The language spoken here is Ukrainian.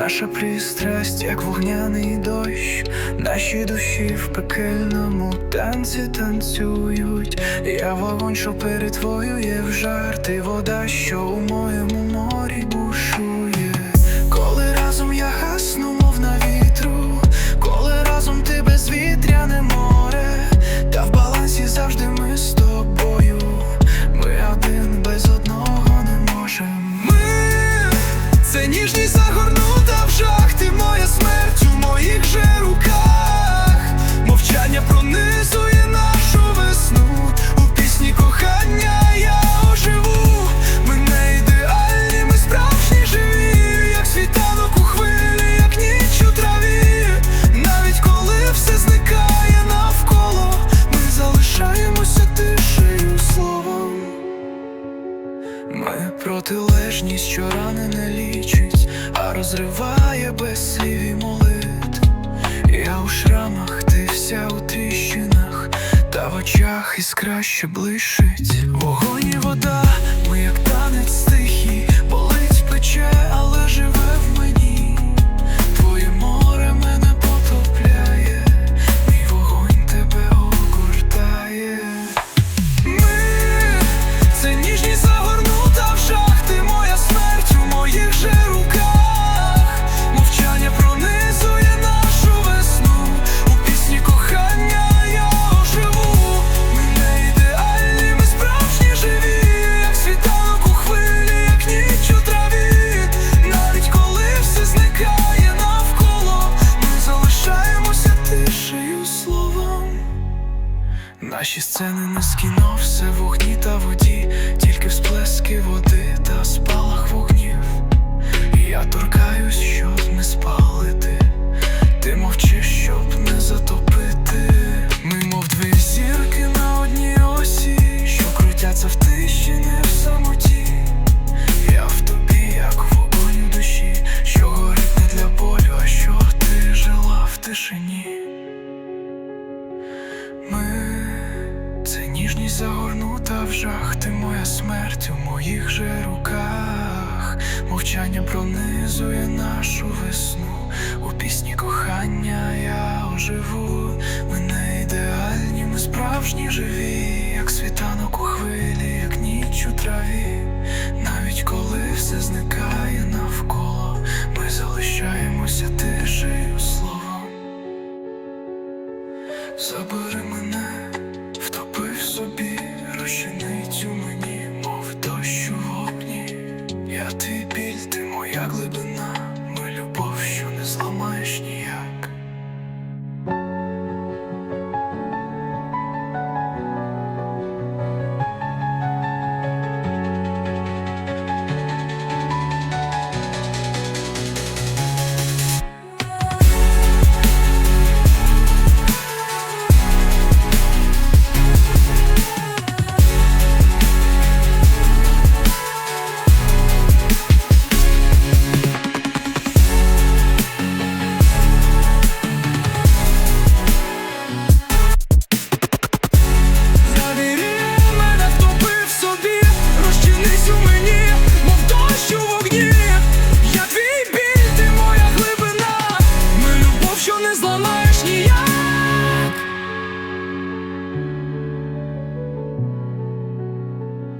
Наша пристрасть, як вогняний дощ, наші душі в пекельному танці танцюють. Я вогонь, що перетворює в жарти, вода, що у моєму морі бушує. Ми протилежність, що рани не лічить, а розриває без слів і молитв. Я у шрамах, ти вся у тріщинах, та в очах іскра ще блищить. Вогонь Наші сцени не з кіно, все в вогні та воді, тільки всплески води та спалах вогнів. Я торкаюсь, щоб не спалити, ти мовчиш, щоб не затопити. Ми, мов дві зірки на одній осі, що крутяться в тиші, не в самоті. Я в тобі, як вогонь у душі, що горить не для болю, а що ти жила в тишині. Загорнута в жах, ти моя смерть у моїх же руках. Мовчання пронизує нашу весну. У пісні кохання я оживу. Ми не ідеальні, ми справжні живі, як світанок у хвилі, як ніч у траві. Навіть коли все зникає навколо, ми залишаємося тишею словом. Забери твій біль, ти моя глибина. Злізь мов дощ у вогні, я твій біль, моя глибина, ми любов, що не зламає.